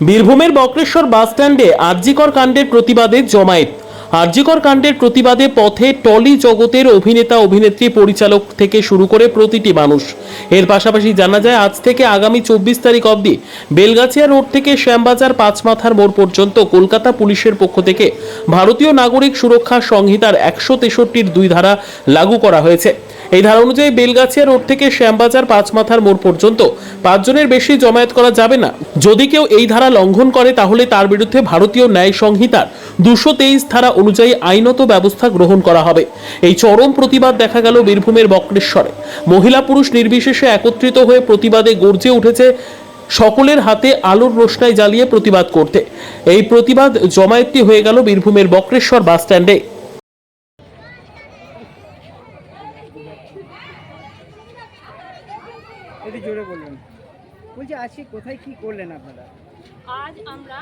বীরভূমের বক্রেশ্বর বাসস্ট্যান্ডে আরজিকর কাণ্ডের প্রতিবাদে জমায়েত। আরজিকর কাণ্ডের প্রতিবাদে পথে টলি জগতের অভিনেতা, অভিনেত্রী, পরিচালক থেকে শুরু করে প্রতিটি মানুষ। এর পাশাপাশি জানা যায়, আজ থেকে আগামী চব্বিশ তারিখ অবধি বেলগাছিয়া রোড থেকে শ্যামবাজার পাঁচমাথার মোড় পর্যন্ত কলকাতা পুলিশের পক্ষ থেকে ভারতীয় নাগরিক সুরক্ষা সংহিতার একশো তেষট্টির দুই ধারা লাগু করা হয়েছে। এই ধারা অনুযায়ী বেলগাছিয়া রোড থেকে শ্যামবাজার পাঁচমাথার মোড় পর্যন্ত পাঁচজনের বেশি জমায়েত করা যাবে না। যদি কেউ এই ধারা লঙ্ঘন করে, তাহলে তার বিরুদ্ধে ভারতীয় ন্যায় সংহিতার দুশো তেইশ ধারা অনুযায়ী আইনত ব্যবস্থা গ্রহণ করা হবে। এই চরম প্রতিবাদ দেখা গেল বীরভূমের বক্রেশ্বরে। মহিলা পুরুষ নির্বিশেষে একত্রিত হয়ে প্রতিবাদে গর্জে উঠেছে সকলের হাতে আলোর রোশনাই জ্বালিয়ে প্রতিবাদ করতে। এই প্রতিবাদ জমায়েতটি হয়ে গেল বীরভূমের বক্রেশ্বর বাস স্ট্যান্ডে একটু জোরে বলুন। বলছি, আজকে কোথায় কি করলেন আপনারা? আজ আমরা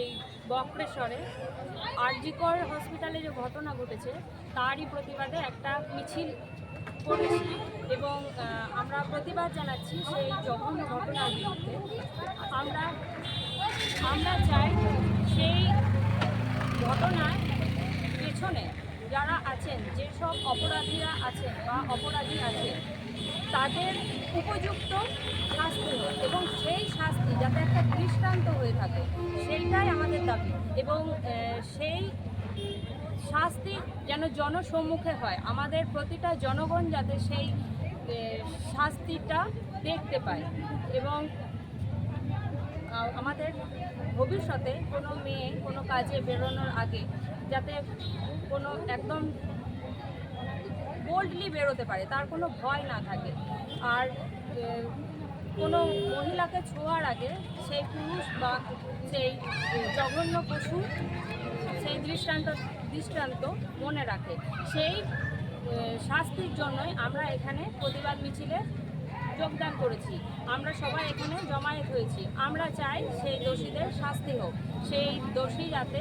এই বক্রেশ্বরে আরজিকর হসপিটালে যে ঘটনা ঘটেছে, তারই প্রতিবাদে একটা মিছিল করেছি এবং আমরা প্রতিবাদ জানাচ্ছি সেই জঘন্য ঘটনার বিরুদ্ধে। আমরা আমরা চাই সেই ঘটনার পেছনে যারা আছেন যেসব অপরাধীরা আছেন বা অপরাধী আছে তাদের উপযুক্ত শাস্তি এবং সেই শাস্তি যাতে একটা দৃষ্টান্ত হয়ে থাকে, সেইটাই আমাদের দাবি। এবং সেই শাস্তি যেন জনসম্মুখে হয়, আমাদের প্রতিটা জনগণ যাতে সেই শাস্তিটা দেখতে পায় এবং আমাদের ভবিষ্যতে কোনো মেয়ে কোনো কাজে বেরোনোর আগে যাতে কোনো একদম বোল্ডলি বেরোতে পারে, তার কোনো ভয় না থাকে। আর কোনো মহিলাকে ছোঁয়ার আগে সেই পুরুষ বা সেই জঘন্য পশু সেই দৃষ্টান্ত দৃষ্টান্ত মনে রাখে। সেই শাস্তির জন্যই আমরা এখানে প্রতিবাদ মিছিলে যোগদান করেছি। আমরা সবাই এখানে জমায়েত হয়েছি। আমরা চাই সেই দোষীদের শাস্তি হোক। সেই দোষী যাতে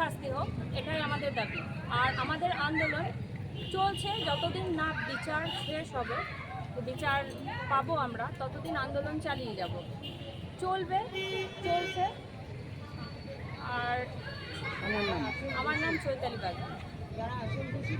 শাস্তি হোক এটাই আমাদের দাবি। আর আমাদের আন্দোলন চলছে যতদিন না বিচার শেষ হবে বিচার পাবো আমরা ততদিন আন্দোলন চালিয়ে যাব। চলবে চলছে। আর আমার নাম। চৈতালি বাগি যারা আসল দোষী